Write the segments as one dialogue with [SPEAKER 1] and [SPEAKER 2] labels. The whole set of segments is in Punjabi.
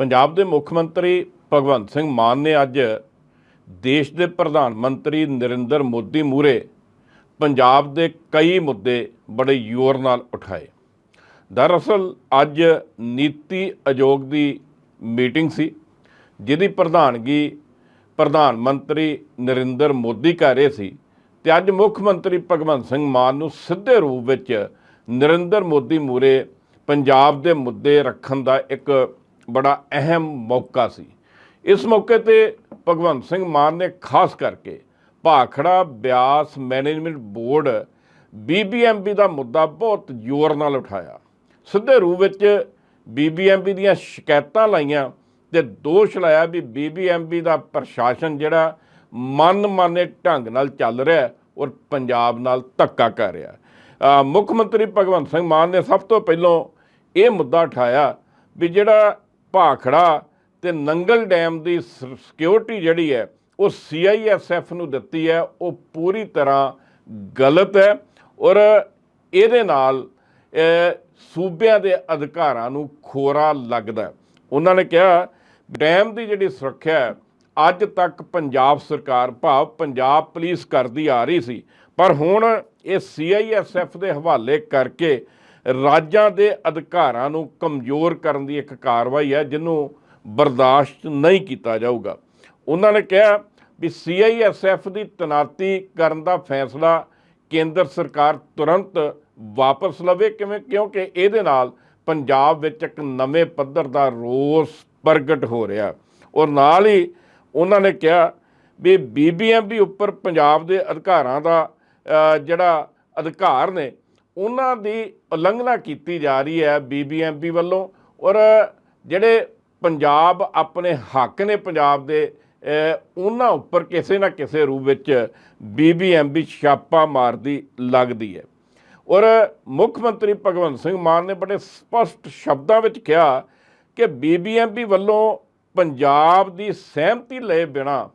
[SPEAKER 1] ਪੰਜਾਬ ਦੇ ਮੁੱਖ ਮੰਤਰੀ ਭਗਵੰਤ ਸਿੰਘ ਮਾਨ ਨੇ ਅੱਜ ਦੇਸ਼ ਦੇ ਪ੍ਰਧਾਨ ਮੰਤਰੀ ਨਰਿੰਦਰ ਮੋਦੀ ਮੂਰੇ ਪੰਜਾਬ ਦੇ ਕਈ ਮੁੱਦੇ ਬੜੇ ਜ਼ੋਰ ਨਾਲ ਉਠਾਏ। ਦਰਅਸਲ, ਅੱਜ ਨੀਤੀ ਆਯੋਗ ਦੀ ਮੀਟਿੰਗ ਸੀ, ਜਿਹਦੀ ਪ੍ਰਧਾਨਗੀ ਪ੍ਰਧਾਨ ਮੰਤਰੀ ਨਰਿੰਦਰ ਮੋਦੀ ਕਰ ਰਹੇ ਸੀ ਤੇ ਅੱਜ ਮੁੱਖ ਮੰਤਰੀ ਭਗਵੰਤ ਸਿੰਘ ਮਾਨ ਨੂੰ ਸਿੱਧੇ ਰੂਪ ਵਿੱਚ ਨਰਿੰਦਰ ਮੋਦੀ ਮੂਰੇ ਪੰਜਾਬ ਦੇ ਮੁੱਦੇ ਰੱਖਣ ਦਾ ਇੱਕ ਬੜਾ ਅਹਿਮ ਮੌਕਾ ਸੀ। ਇਸ ਮੌਕੇ ਤੇ ਭਗਵੰਤ ਸਿੰਘ ਮਾਨ ਨੇ ਖਾਸ ਕਰਕੇ Bhakra Beas management board BBMB ਦਾ ਮੁੱਦਾ ਬਹੁਤ ਜ਼ੋਰ ਨਾਲ ਉਠਾਇਆ। ਸਿੱਧੇ ਰੂਪ ਵਿੱਚ ਬੀਬੀਐਮਬੀ ਦੀਆਂ ਸ਼ਿਕਾਇਤਾਂ ਲਾਈਆਂ ਤੇ ਦੋਸ਼ ਲਾਇਆ ਵੀ ਬੀਬੀਐਮਬੀ ਦਾ ਪ੍ਰਸ਼ਾਸਨ ਜਿਹੜਾ ਮਨਮਾਨੇ ਢੰਗ ਨਾਲ ਚੱਲ ਰਿਹਾ ਔਰ ਪੰਜਾਬ ਨਾਲ ਧੱਕਾ ਕਰ ਰਿਹਾ। ਮੁੱਖ ਮੰਤਰੀ ਭਗਵੰਤ ਸਿੰਘ ਮਾਨ ਨੇ ਸਭ ਤੋਂ ਪਹਿਲਾਂ ਇਹ ਮੁੱਦਾ ਉਠਾਇਆ ਵੀ ਜਿਹੜਾ ਭਾਖੜਾ ਤੇ ਨੰਗਲ ਡੈਮ ਦੀ ਸਿਕਿਉਰਿਟੀ ਜਿਹੜੀ ਹੈ, ਉਹ ਸੀਆਈਐਸਐਫ ਨੂੰ ਦਿੱਤੀ ਹੈ, ਉਹ ਪੂਰੀ ਤਰ੍ਹਾਂ ਗਲਤ ਹੈ ਔਰ ਇਹਦੇ ਨਾਲ ਸੂਬਿਆਂ ਦੇ ਅਧਿਕਾਰਾਂ ਨੂੰ ਖੋਰਾ ਲੱਗਦਾ ਉਹਨਾਂ ਨੇ ਕਿਹਾ, ਡੈਮ ਦੀ ਜਿਹੜੀ ਸੁਰੱਖਿਆ ਹੈ, ਅੱਜ ਤੱਕ ਪੰਜਾਬ ਸਰਕਾਰ ਭਾਵ ਪੰਜਾਬ ਪੁਲਿਸ ਕਰਦੀ ਆ ਰਹੀ ਸੀ। ਪਰ ਹੁਣ ਇਹ ਸੀਆਈਐਸਐਫ ਦੇ ਹਵਾਲੇ ਕਰਕੇ ਰਾਜਾਂ ਦੇ ਅਧਿਕਾਰਾਂ ਨੂੰ ਕਮਜ਼ੋਰ ਕਰਨ ਦੀ ਇੱਕ ਕਾਰਵਾਈ ਹੈ, ਜਿਹਨੂੰ ਬਰਦਾਸ਼ਤ ਨਹੀਂ ਕੀਤਾ ਜਾਊਗਾ। ਉਹਨਾਂ ਨੇ ਕਿਹਾ ਵੀ ਸੀਆਈਐਸਐਫ ਦੀ ਤਨਾਤੀ ਕਰਨ ਦਾ ਫੈਸਲਾ ਕੇਂਦਰ ਸਰਕਾਰ ਤੁਰੰਤ ਵਾਪਸ ਲਵੇ, ਕਿਵੇਂ? ਕਿਉਂਕਿ ਇਹਦੇ ਨਾਲ ਪੰਜਾਬ ਵਿੱਚ ਇੱਕ ਨਵੇਂ ਪੱਧਰ ਦਾ ਰੋਸ ਪ੍ਰਗਟ ਹੋ ਰਿਹਾ। ਔਰ ਨਾਲ ਹੀ ਉਹਨਾਂ ਨੇ ਕਿਹਾ ਵੀ ਬੀਬੀਐਮਬੀ ਉੱਪਰ ਪੰਜਾਬ ਦੇ ਅਧਿਕਾਰਾਂ ਦਾ ਜਿਹੜਾ ਅਧਿਕਾਰ ਨੇ ਉਹਨਾਂ ਦੀ ਉਲੰਘਣਾ ਕੀਤੀ ਜਾ ਰਹੀ ਹੈ ਬੀਬੀਐਮਬੀ ਵੱਲੋਂ ਔਰ ਜਿਹੜੇ ਪੰਜਾਬ ਆਪਣੇ ਹੱਕ ਨੇ ਪੰਜਾਬ ਦੇ ਉਹਨਾਂ ਉੱਪਰ ਕਿਸੇ ਨਾ ਕਿਸੇ ਰੂਪ ਵਿੱਚ ਬੀਬੀਐਮਬੀ ਛਾਪਾ ਮਾਰਦੀ ਲੱਗਦੀ ਹੈ। ਔਰ ਮੁੱਖ ਮੰਤਰੀ ਭਗਵੰਤ ਸਿੰਘ ਮਾਨ ਨੇ ਬੜੇ ਸਪਸ਼ਟ ਸ਼ਬਦਾਂ ਵਿੱਚ ਕਿਹਾ ਕਿ ਬੀਬੀਐਮਬੀ ਵੱਲੋਂ ਪੰਜਾਬ ਦੀ ਸਹਿਮਤੀ ਲਏ ਬਿਨਾ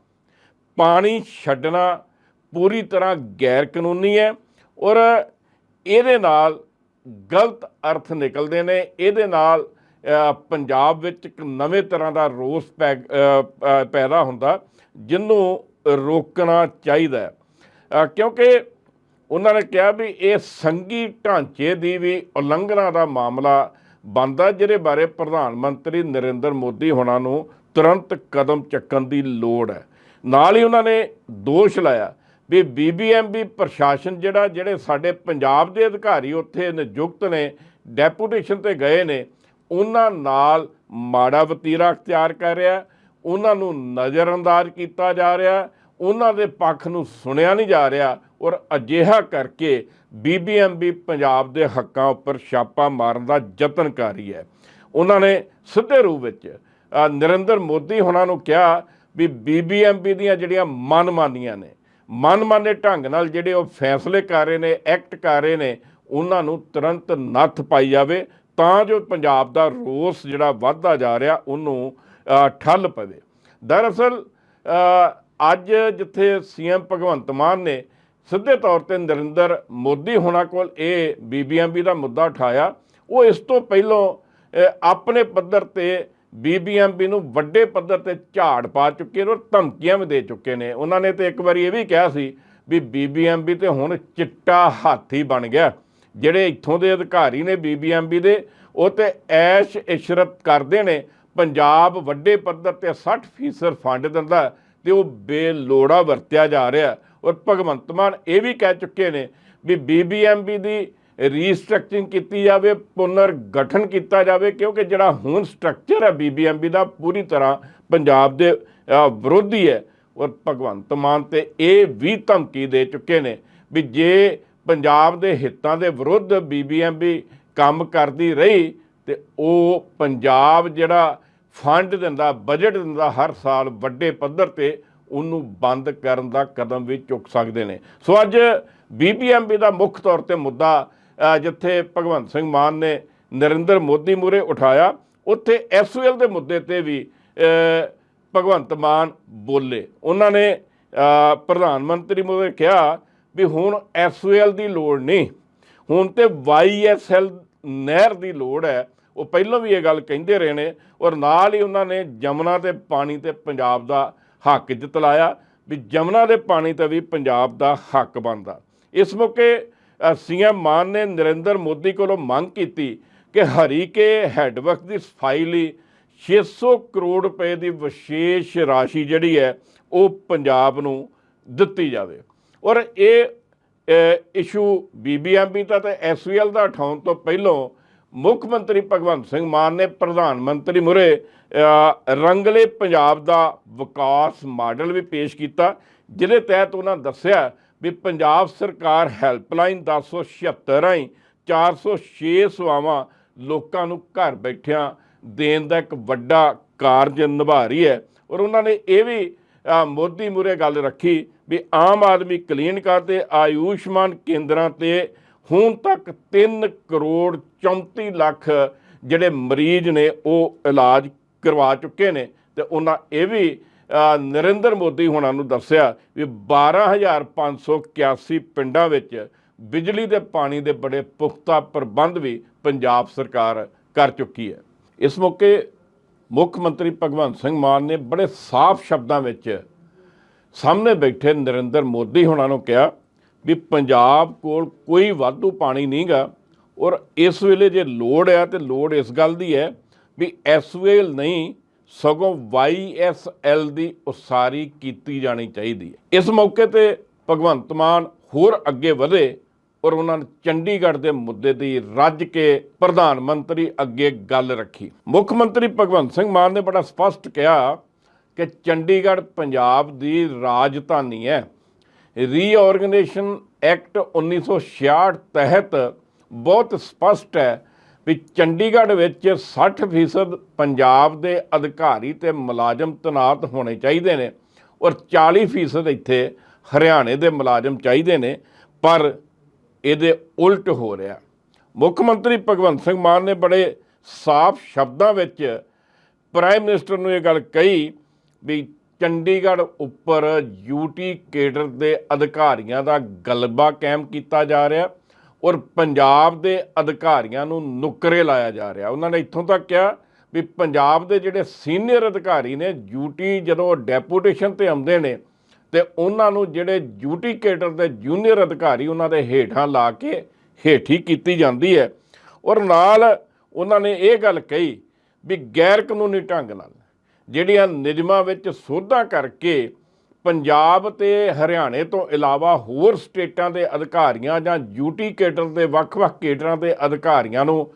[SPEAKER 1] ਪਾਣੀ ਛੱਡਣਾ ਪੂਰੀ ਤਰ੍ਹਾਂ ਗੈਰ ਕਾਨੂੰਨੀ ਹੈ ਔਰ ਇਹਦੇ ਨਾਲ ਗਲਤ ਅਰਥ ਨਿਕਲਦੇ ਨੇ, ਇਹਦੇ ਨਾਲ ਪੰਜਾਬ ਵਿੱਚ ਇੱਕ ਨਵੇਂ ਤਰ੍ਹਾਂ ਦਾ ਰੋਸ ਪੈ- ਪੈਦਾ ਹੁੰਦਾ, ਜਿਹਨੂੰ ਰੋਕਣਾ ਚਾਹੀਦਾ ਕਿਉਂਕਿ ਉਹਨਾਂ ਨੇ ਕਿਹਾ ਵੀ ਇਹ ਸੰਗੀ ਢਾਂਚੇ ਦੀ ਵੀ ਉਲੰਘਣਾ ਦਾ ਮਾਮਲਾ ਬਣਦਾ, ਜਿਹਦੇ ਬਾਰੇ ਪ੍ਰਧਾਨ ਮੰਤਰੀ ਨਰਿੰਦਰ ਮੋਦੀ ਹੋਣਾ ਨੂੰ ਤੁਰੰਤ ਕਦਮ ਚੱਕਣ ਦੀ ਲੋੜ ਹੈ। ਨਾਲ ਹੀ ਉਹਨਾਂ ਨੇ ਦੋਸ਼ ਲਾਇਆ ਵੀ ਬੀਬੀਐਮਬੀ ਪ੍ਰਸ਼ਾਸਨ ਜਿਹੜਾ, ਜਿਹੜੇ ਸਾਡੇ ਪੰਜਾਬ ਦੇ ਅਧਿਕਾਰੀ ਉੱਥੇ ਨਿਯੁਕਤ ਨੇ, ਡੈਪੂਟੇਸ਼ਨ ਤੇ ਗਏ ਨੇ, ਉਹਨਾਂ ਨਾਲ ਮਾੜਾ ਵਤੀਰਾ ਅਖਤਿਆਰ ਕਰ ਰਿਹਾ, ਉਹਨਾਂ ਨੂੰ ਨਜ਼ਰਅੰਦਾਜ਼ ਕੀਤਾ ਜਾ ਰਿਹਾ, ਉਹਨਾਂ ਦੇ ਪੱਖ ਨੂੰ ਸੁਣਿਆ ਨਹੀਂ ਜਾ ਰਿਹਾ ਔਰ ਅਜਿਹਾ ਕਰਕੇ ਬੀਬੀਐਮਬੀ ਪੰਜਾਬ ਦੇ ਹੱਕਾਂ ਉੱਪਰ ਛਾਪਾ ਮਾਰਨ ਦਾ ਯਤਨ ਕਰ ਰਹੀ ਹੈ। ਉਹਨਾਂ ਨੇ ਸਿੱਧੇ ਰੂਪ ਵਿੱਚ ਨਰਿੰਦਰ ਮੋਦੀ ਹੁਣਾਂ ਨੂੰ ਕਿਹਾ ਵੀ ਬੀਬੀਐਮਬੀ ਦੀਆਂ ਜਿਹੜੀਆਂ ਮਨਮਾਨੀਆਂ ਨੇ ਮਨਮਾਨੇ ਢੰਗ ਨਾਲ ਜਿਹੜੇ ਉਹ ਫੈਸਲੇ ਕਰ ਰਹੇ ਨੇ ਐਕਟ ਕਰ ਰਹੇ ਨੇ, ਉਹਨਾਂ ਨੂੰ ਤੁਰੰਤ ਨੱਥ ਪਾਈ ਜਾਵੇ ਤਾਂ ਜੋ ਪੰਜਾਬ ਦਾ ਰੋਸ ਜਿਹੜਾ ਵੱਧਦਾ ਜਾ ਰਿਹਾ, ਉਹਨੂੰ ਠੱਲ ਪਵੇ। ਦਰਅਸਲ ਅੱਜ ਜਿੱਥੇ ਸੀਐਮ ਭਗਵੰਤ ਮਾਨ ਨੇ ਸਿੱਧੇ ਤੌਰ ਤੇ ਨਰਿੰਦਰ ਮੋਦੀ ਹੋਣਾ ਕੋਲ ਇਹ ਬੀਬੀਐਮਬੀ ਦਾ ਮੁੱਦਾ ਉਠਾਇਆ, ਉਹ ਇਸ ਤੋਂ ਪਹਿਲਾਂ ਆਪਣੇ ਪੱਧਰ ਤੇ ਬੀਬੀਐਮਬੀ ਨੂੰ ਵੱਡੇ ਪੱਧਰ ਤੇ ਝਾੜ ਪਾ ਚੁੱਕੇ ਨੇ ਔਰ ਧਮਕੀਆਂ ਵੀ ਦੇ ਚੁੱਕੇ ਨੇ। ਉਹਨਾਂ ਨੇ ਤੇ ਇੱਕ ਵਾਰੀ ਇਹ ਵੀ ਕਿਹਾ ਸੀ ਵੀ ਬੀਬੀਐਮਬੀ ਤੇ ਹੁਣ ਚਿੱਟਾ ਹਾਥੀ ਬਣ ਗਿਆ। ਜਿਹੜੇ ਇੱਥੋਂ ਦੇ ਅਧਿਕਾਰੀ ਨੇ ਬੀਬੀਐਮਬੀ ਦੇ, ਉਹ ਤੇ ਐਸ਼ ਇਸ਼ਰਤ ਕਰਦੇ ਨੇ। ਪੰਜਾਬ ਵੱਡੇ ਪੱਧਰ ਤੇ 60% ਫੰਡ ਦਿੰਦਾ ਤੇ ਉਹ ਬੇਲੋੜਾ ਵਰਤਿਆ ਜਾ ਰਿਹਾ ਔਰ ਭਗਵੰਤ ਮਾਨ ਇਹ ਵੀ ਕਹਿ ਚੁੱਕੇ ਨੇ ਵੀ ਬੀਬੀਐਮਬੀ ਦੀ ਰੀਸਟਰਕਚਰਿੰਗ ਕੀਤੀ ਜਾਵੇ ਪੁਨਰ ਗਠਨ ਕੀਤਾ ਜਾਵੇ, ਕਿਉਂਕਿ ਜਿਹੜਾ ਹੁਣ ਸਟਰਕਚਰ ਹੈ ਬੀਬੀਐਮਬੀ ਦਾ, ਪੂਰੀ ਤਰ੍ਹਾਂ ਪੰਜਾਬ ਦੇ ਵਿਰੋਧੀ ਹੈ। ਔਰ ਭਗਵੰਤ ਮਾਨ ਤੇ ਇਹ ਵੀ ਧਮਕੀ ਦੇ ਚੁੱਕੇ ਨੇ ਵੀ ਜੇ ਪੰਜਾਬ ਦੇ ਹਿੱਤਾਂ ਦੇ ਵਿਰੁੱਧ ਬੀਬੀਐਮਬੀ ਕੰਮ ਕਰਦੀ ਰਹੀ, ਤੇ ਉਹ ਪੰਜਾਬ ਜਿਹੜਾ ਫੰਡ ਦਿੰਦਾ ਬਜਟ ਦਿੰਦਾ, ਹਰ ਸਾਲ ਵੱਡੇ ਪੱਧਰ ਤੇ ਉਹਨੂੰ ਬੰਦ ਕਰਨ ਦਾ ਕਦਮ ਵੀ ਚੁੱਕ ਸਕਦੇ ਨੇ। ਸੋ ਅੱਜ ਬੀਬੀਐਮਬੀ ਦਾ ਮੁੱਖ ਤੌਰ ਤੇ ਮੁੱਦਾ ਜਿੱਥੇ ਭਗਵੰਤ ਸਿੰਘ ਮਾਨ ਨੇ ਨਰਿੰਦਰ ਮੋਦੀ ਮੂਰੇ ਉਠਾਇਆ, ਉੱਥੇ ਐਸਓਐਲ ਦੇ ਮੁੱਦੇ ਤੇ ਵੀ ਭਗਵੰਤ ਮਾਨ ਬੋਲੇ। ਉਹਨਾਂ ਨੇ ਪ੍ਰਧਾਨ ਮੰਤਰੀ ਮੋਦੀ ਕਿਹਾ ਵੀ ਹੁਣ ਐਸਓਐਲ ਦੀ ਲੋੜ ਨਹੀਂ। ਹੁਣ ਤੇ ਵਾਈਐਸਐਲ ਨਹਿਰ ਦੀ ਲੋੜ ਹੈ। ਉਹ ਪਹਿਲਾਂ ਵੀ ਇਹ ਗੱਲ ਕਹਿੰਦੇ ਰਹੇ ਨੇ ਔਰ ਨਾਲ ਹੀ ਉਹਨਾਂ ਨੇ ਜਮਨਾ ਤੇ ਪਾਣੀ ਤੇ ਪੰਜਾਬ ਦਾ ਹੱਕ ਜਤਲਾਇਆ ਵੀ ਜਮਨਾ ਦੇ ਪਾਣੀ ਤੇ ਵੀ ਪੰਜਾਬ ਦਾ ਹੱਕ ਬਣਦਾ। ਇਸ ਮੌਕੇ ਸੀਐਮ ਮਾਨ ਨੇ ਨਰਿੰਦਰ ਮੋਦੀ ਕੋਲੋਂ ਮੰਗ ਕੀਤੀ ਕਿ ਹਰੀਕੇ ਹੈਡਵਰਕ ਦੀ ਸਫ਼ਾਈ ਲਈ 600 ਕਰੋੜ ਰੁਪਏ ਦੀ ਵਿਸ਼ੇਸ਼ ਰਾਸ਼ੀ ਜਿਹੜੀ ਹੈ, ਉਹ ਪੰਜਾਬ ਨੂੰ ਦਿੱਤੀ ਜਾਵੇ। ਔਰ ਇਹ ਇਸ਼ੂ ਬੀਬੀਐਮਬੀ ਦਾ ਤੇ ਐਸਵੀਐਲ ਦਾ ਉਠਾਉਣ ਤੋਂ ਪਹਿਲਾਂ ਮੁੱਖ ਮੰਤਰੀ ਭਗਵੰਤ ਸਿੰਘ ਮਾਨ ਨੇ ਪ੍ਰਧਾਨ ਮੰਤਰੀ ਮੁਰੇ ਰੰਗਲੇ ਪੰਜਾਬ ਦਾ ਵਿਕਾਸ ਮਾਡਲ ਵੀ ਪੇਸ਼ ਕੀਤਾ, ਜਿਹਦੇ ਤਹਿਤ ਉਹਨਾਂ ਦੱਸਿਆ ਵੀ ਪੰਜਾਬ ਸਰਕਾਰ ਹੈਲਪਲਾਈਨ 1076 ਰਾਹੀਂ 406 ਸੇਵਾਵਾਂ ਲੋਕਾਂ ਨੂੰ ਘਰ ਬੈਠਿਆਂ ਦੇਣ ਦਾ ਇੱਕ ਵੱਡਾ ਕਾਰਜ ਨਿਭਾ ਰਹੀ ਹੈ। ਔਰ ਉਹਨਾਂ ਨੇ ਇਹ ਵੀ ਮੋਦੀ ਮੂਰੇ ਗੱਲ ਰੱਖੀ ਵੀ ਆਮ ਆਦਮੀ ਕਲੀਨ ਕਾਰਡ ਤੇ ਆਯੁਸ਼ਮਾਨ ਕੇਂਦਰਾਂ ਤੇ ਹੁਣ ਤੱਕ 3 ਕਰੋੜ 34 ਲੱਖ ਜਿਹੜੇ ਮਰੀਜ਼ ਨੇ ਉਹ ਇਲਾਜ ਕਰਵਾ ਚੁੱਕੇ ਨੇ। ਤੇ ਉਹਨਾਂ ਇਹ ਵੀ ਨਰਿੰਦਰ ਮੋਦੀ ਹੁਣਾਂ ਨੂੰ ਦੱਸਿਆ ਵੀ 12581 ਪਿੰਡਾਂ ਵਿੱਚ ਬਿਜਲੀ ਤੇ ਪਾਣੀ ਦੇ ਬੜੇ ਪੁਖਤਾ ਪ੍ਰਬੰਧ ਵੀ ਪੰਜਾਬ ਸਰਕਾਰ ਕਰ ਚੁੱਕੀ ਹੈ। ਇਸ ਮੌਕੇ ਮੁੱਖ ਮੰਤਰੀ ਭਗਵੰਤ ਸਿੰਘ ਮਾਨ ਨੇ ਬੜੇ ਸਾਫ਼ ਸ਼ਬਦਾਂ ਵਿੱਚ ਸਾਹਮਣੇ ਬੈਠੇ ਨਰਿੰਦਰ ਮੋਦੀ ਹੁਣਾਂ ਨੂੰ ਕਿਹਾ ਵੀ ਪੰਜਾਬ ਕੋਲ ਕੋਈ ਵਾਧੂ ਪਾਣੀ ਨਹੀਂਗਾ ਔਰ ਇਸ ਵੇਲੇ ਜੇ ਲੋੜ ਹੈ ਤੇ ਲੋੜ ਇਸ ਗੱਲ ਦੀ ਹੈ ਵੀ ਐਸਵੇਲ ਨਹੀਂ ਸਗੋਂ ਵਾਈਐਸਐਲ ਦੀ ਉਸਾਰੀ ਕੀਤੀ ਜਾਣੀ ਚਾਹੀਦੀ ਹੈ। ਇਸ ਮੌਕੇ ਤੇ ਭਗਵੰਤ ਮਾਨ ਹੋਰ ਅੱਗੇ ਵਧੇ ਔਰ ਉਹਨਾਂ ਨੇ ਚੰਡੀਗੜ੍ਹ ਦੇ ਮੁੱਦੇ ਦੀ ਰੱਜ ਕੇ ਪ੍ਰਧਾਨ ਮੰਤਰੀ ਅੱਗੇ ਗੱਲ ਰੱਖੀ। ਮੁੱਖ ਮੰਤਰੀ ਭਗਵੰਤ ਸਿੰਘ ਮਾਨ ਨੇ ਬੜਾ ਸਪਸ਼ਟ ਕਿਹਾ ਕਿ ਚੰਡੀਗੜ੍ਹ ਪੰਜਾਬ ਦੀ ਰਾਜਧਾਨੀ ਹੈ। ਰੀਆਰਗੇਨਾਈਜੇਸ਼ਨ ਐਕਟ 1966 ਤਹਿਤ ਬਹੁਤ ਸਪਸ਼ਟ ਹੈ ਵੀ ਚੰਡੀਗੜ੍ਹ ਵਿੱਚ 60% ਪੰਜਾਬ ਦੇ ਅਧਿਕਾਰੀ ਤੇ ਮੁਲਾਜ਼ਮ ਤੈਨਾਤ ਹੋਣੇ ਚਾਹੀਦੇ ਨੇ ਔਰ 40% ਇੱਥੇ ਹਰਿਆਣੇ ਦੇ ਮੁਲਾਜ਼ਮ ਚਾਹੀਦੇ ਨੇ, ਪਰ ਇਹਦੇ ਉਲਟ ਹੋ ਰਿਹਾ। ਮੁੱਖ ਮੰਤਰੀ ਭਗਵੰਤ ਸਿੰਘ ਮਾਨ ਨੇ ਬੜੇ ਸਾਫ਼ ਸ਼ਬਦਾਂ ਵਿੱਚ ਪ੍ਰਾਈਮ ਮਿਨਿਸਟਰ ਨੂੰ ਇਹ ਗੱਲ ਕਹੀ ਵੀ ਚੰਡੀਗੜ੍ਹ ਉੱਪਰ ਯੂਟੀ ਕੇਡਰ ਦੇ ਅਧਿਕਾਰੀਆਂ ਦਾ ਗਲਬਾ ਕਾਇਮ ਕੀਤਾ ਜਾ ਰਿਹਾ। ਔਰ ਪੰਜਾਬ ਦੇ ਅਧਿਕਾਰੀਆਂ ਨੂੰ ਨੁਕਰੇ ਲਾਇਆ ਜਾ ਰਿਹਾ। ਉਹਨਾਂ ਨੇ ਇੱਥੋਂ ਤੱਕ ਕਿਹਾ ਵੀ ਪੰਜਾਬ ਦੇ ਜਿਹੜੇ ਸੀਨੀਅਰ ਅਧਿਕਾਰੀ ਨੇ ਯੂਟੀ ਜਦੋਂ ਡੈਪੂਟੇਸ਼ਨ ਤੇ ਆਉਂਦੇ ਨੇ ਤੇ ਉਹਨਾਂ ਨੂੰ ਜਿਹੜੇ ਯੂਟੀ ਕੇਡਰ ਦੇ ਜੂਨੀਅਰ ਅਧਿਕਾਰੀ ਉਹਨਾਂ ਦੇ ਹੇਠਾਂ ਲਾ ਕੇ ਹੇਠੀ ਕੀਤੀ ਜਾਂਦੀ ਹੈ। ਔਰ ਨਾਲ ਉਹਨਾਂ ਨੇ ਇਹ ਗੱਲ ਕਹੀ ਵੀ ਗੈਰ ਕਾਨੂੰਨੀ ਢੰਗ ਨਾਲ ਜਿਹੜੀਆਂ ਨਿਯਮਾਂ ਵਿੱਚ ਸੋਧਾਂ ਕਰਕੇ ਪੰਜਾਬ ਤੇ ਹਰਿਆਣੇ ਤੋਂ ਇਲਾਵਾ ਹੋਰ ਸਟੇਟਾਂ ਦੇ ਅਧਿਕਾਰੀਆਂ ਜਾਂ ਯੂਟੀ ਕੇਟਰ ਦੇ ਵੱਖ-ਵੱਖ ਕੇਟਰਾਂ ਦੇ ਅਧਿਕਾਰੀਆਂ ਨੂੰ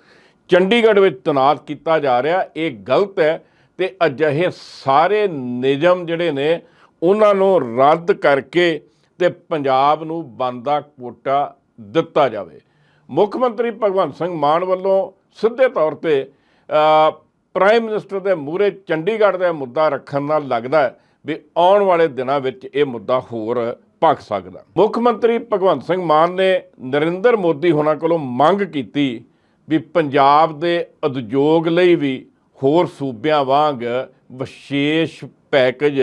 [SPEAKER 1] ਚੰਡੀਗੜ੍ਹ ਵਿੱਚ ਤੈਨਾਤ ਕੀਤਾ ਜਾ ਰਿਹਾ। ਇਹ ਗਲਤ ਹੈ ਤੇ ਅਜਿਹੇ ਸਾਰੇ ਨਿਯਮ ਜਿਹੜੇ ਨੇ, ਉਹਨਾਂ ਨੂੰ ਰੱਦ ਕਰਕੇ ਤੇ ਪੰਜਾਬ ਨੂੰ ਬੰਦਾ ਕੋਟਾ ਦਿੱਤਾ ਜਾਵੇ। ਮੁੱਖ ਮੰਤਰੀ ਭਗਵੰਤ ਸਿੰਘ ਮਾਨ ਵੱਲੋਂ ਸਿੱਧੇ ਤੌਰ ਤੇ ਪ੍ਰਾਈਮ ਮਿਨਿਸਟਰ ਦੇ ਮੂਹਰੇ ਚੰਡੀਗੜ੍ਹ ਦਾ ਮੁੱਦਾ ਰੱਖਣ ਨਾਲ ਲੱਗਦਾ ਹੈ ਵੀ ਆਉਣ ਵਾਲੇ ਦਿਨਾਂ ਵਿੱਚ ਇਹ ਮੁੱਦਾ ਹੋਰ ਭਖ ਸਕਦਾ। ਮੁੱਖ ਮੰਤਰੀ ਭਗਵੰਤ ਸਿੰਘ ਮਾਨ ਨੇ ਨਰਿੰਦਰ ਮੋਦੀ ਹੋਣਾ ਕੋਲੋਂ ਮੰਗ ਕੀਤੀ ਵੀ ਪੰਜਾਬ ਦੇ ਉਦਯੋਗ ਲਈ ਵੀ ਹੋਰ ਸੂਬਿਆਂ ਵਾਂਗ ਵਿਸ਼ੇਸ਼ ਪੈਕੇਜ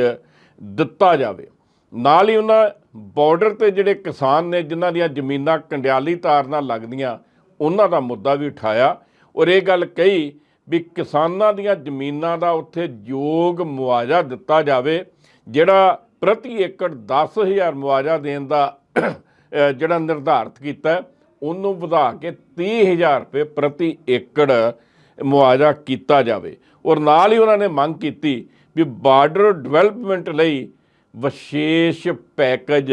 [SPEAKER 1] ਦਿੱਤਾ ਜਾਵੇ। ਨਾਲ ਹੀ ਉਹਨਾਂ ਬਾਰਡਰ ਤੇ ਜਿਹੜੇ ਕਿਸਾਨ ਨੇ, ਜਿਨ੍ਹਾਂ ਦੀਆਂ ਜ਼ਮੀਨਾਂ ਕੰਡਿਆਲੀ ਤਾਰ ਨਾਲ ਲੱਗਦੀਆਂ, ਉਹਨਾਂ ਦਾ ਮੁੱਦਾ ਵੀ ਉਠਾਇਆ ਔਰ ਇਹ ਗੱਲ ਕਹੀ ਵੀ ਕਿਸਾਨਾਂ ਦੀਆਂ ਜ਼ਮੀਨਾਂ ਦਾ ਉੱਥੇ ਯੋਗ ਮੁਆਵਜ਼ਾ ਦਿੱਤਾ ਜਾਵੇ ਜਿਹੜਾ ਪ੍ਰਤੀ ਏਕੜ 10000 ਮੁਆਵਜ਼ਾ ਦੇਣ ਦਾ ਜਿਹੜਾ ਨਿਰਧਾਰਤ ਕੀਤਾ ਉਹਨੂੰ ਵਧਾ ਕੇ 30000 ਰੁਪਏ ਪ੍ਰਤੀ ਏਕੜ ਮੁਆਵਜ਼ਾ ਕੀਤਾ ਜਾਵੇ। ਔਰ ਨਾਲ ਹੀ ਉਹਨਾਂ ਨੇ ਮੰਗ ਕੀਤੀ ਵੀ ਬਾਰਡਰ ਡਿਵੈਲਪਮੈਂਟ ਲਈ ਵਿਸ਼ੇਸ਼ ਪੈਕੇਜ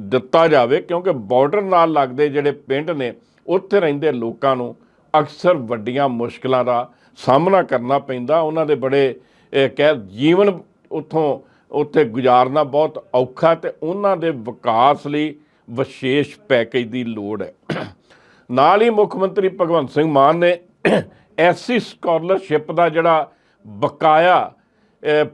[SPEAKER 1] ਦਿੱਤਾ ਜਾਵੇ, ਕਿਉਂਕਿ ਬਾਰਡਰ ਨਾਲ ਲੱਗਦੇ ਜਿਹੜੇ ਪਿੰਡ ਨੇ, ਉੱਥੇ ਰਹਿੰਦੇ ਲੋਕਾਂ ਨੂੰ ਅਕਸਰ ਵੱਡੀਆਂ ਮੁਸ਼ਕਲਾਂ ਦਾ ਸਾਹਮਣਾ ਕਰਨਾ ਪੈਂਦਾ। ਉਹਨਾਂ ਦੇ ਬੜੇ ਕਹਿ ਜੀਵਨ ਉੱਥੋਂ ਉੱਥੇ ਗੁਜ਼ਾਰਨਾ ਬਹੁਤ ਔਖਾ ਤੇ ਉਹਨਾਂ ਦੇ ਵਿਕਾਸ ਲਈ ਵਿਸ਼ੇਸ਼ ਪੈਕੇਜ ਦੀ ਲੋੜ ਹੈ। ਨਾਲ ਹੀ ਮੁੱਖ ਮੰਤਰੀ ਭਗਵੰਤ ਸਿੰਘ ਮਾਨ ਨੇ ਐਸੀ ਸਕਾਲਰਸ਼ਿਪ ਦਾ ਜਿਹੜਾ ਬਕਾਇਆ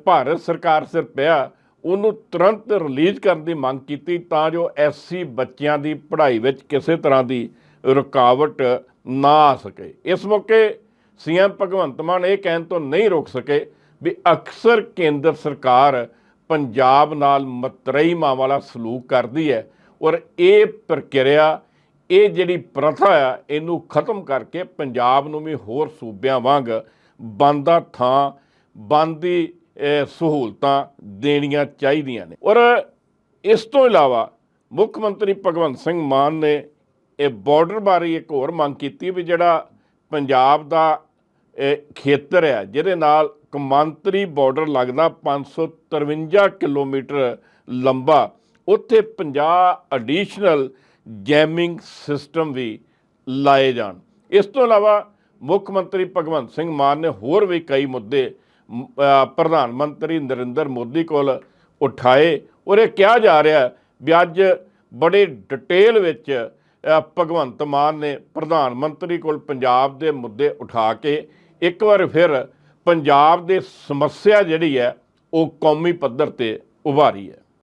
[SPEAKER 1] ਭਾਰਤ ਸਰਕਾਰ ਸਿਰ ਪਿਆ, ਉਹਨੂੰ ਤੁਰੰਤ ਰਿਲੀਜ਼ ਕਰਨ ਦੀ ਮੰਗ ਕੀਤੀ ਤਾਂ ਜੋ ਐਸਸੀ ਬੱਚਿਆਂ ਦੀ ਪੜ੍ਹਾਈ ਵਿੱਚ ਕਿਸੇ ਤਰ੍ਹਾਂ ਦੀ ਰੁਕਾਵਟ ਨਾ ਆ ਸਕੇ। ਇਸ ਮੌਕੇ ਸੀਐਮ ਭਗਵੰਤ ਮਾਨ ਇਹ ਕਹਿਣ ਤੋਂ ਨਹੀਂ ਰੋਕ ਸਕੇ ਵੀ ਅਕਸਰ ਕੇਂਦਰ ਸਰਕਾਰ ਪੰਜਾਬ ਨਾਲ ਮਤਰੇਈ ਮਾਂ ਵਾਲਾ ਸਲੂਕ ਕਰਦੀ ਹੈ ਔਰ ਇਹ ਪ੍ਰਕਿਰਿਆ, ਇਹ ਜਿਹੜੀ ਪ੍ਰਥਾ ਆ, ਇਹਨੂੰ ਖਤਮ ਕਰਕੇ ਪੰਜਾਬ ਨੂੰ ਵੀ ਹੋਰ ਸੂਬਿਆਂ ਵਾਂਗ ਬੰਦਾ ਥਾਂ ਬੰਦੀ ਸਹੂਲਤਾਂ ਦੇਣੀਆਂ ਚਾਹੀਦੀਆਂ ਨੇ। ਔਰ ਇਸ ਤੋਂ ਇਲਾਵਾ ਮੁੱਖ ਮੰਤਰੀ ਭਗਵੰਤ ਸਿੰਘ ਮਾਨ ਨੇ ਇਹ ਬਾਰਡਰ ਬਾਰੇ ਇੱਕ ਹੋਰ ਮੰਗ ਕੀਤੀ ਵੀ ਜਿਹੜਾ ਪੰਜਾਬ ਦਾ ਖੇਤਰ ਹੈ, ਜਿਹਦੇ ਨਾਲ ਕਮਾਂਤਰੀ ਬਾਰਡਰ ਲੱਗਦਾ 553 ਕਿਲੋਮੀਟਰ ਲੰਬਾ। ਉੱਥੇ 50 ਐਡੀਸ਼ਨਲ ਜੈਮਿੰਗ ਸਿਸਟਮ ਵੀ ਲਾਏ ਜਾਣ। ਇਸ ਤੋਂ ਇਲਾਵਾ ਮੁੱਖ ਮੰਤਰੀ ਭਗਵੰਤ ਸਿੰਘ ਮਾਨ ਨੇ ਹੋਰ ਵੀ ਕਈ ਮੁੱਦੇ ਪ੍ਰਧਾਨ ਮੰਤਰੀ ਨਰਿੰਦਰ ਮੋਦੀ ਕੋਲ ਉਠਾਏ ਔਰ ਇਹ ਕਿਹਾ ਜਾ ਰਿਹਾ ਵੀ ਅੱਜ ਬੜੇ ਡਿਟੇਲ ਵਿੱਚ ਭਗਵੰਤ ਮਾਨ ਨੇ ਪ੍ਰਧਾਨ ਮੰਤਰੀ ਕੋਲ ਪੰਜਾਬ ਦੇ ਮੁੱਦੇ ਉਠਾ ਕੇ ਇੱਕ ਵਾਰ ਫਿਰ ਪੰਜਾਬ ਦੇ ਸਮੱਸਿਆ ਜਿਹੜੀ ਹੈ ਉਹ ਕੌਮੀ ਪੱਧਰ ਤੇ ਉਭਾਰੀ ਹੈ।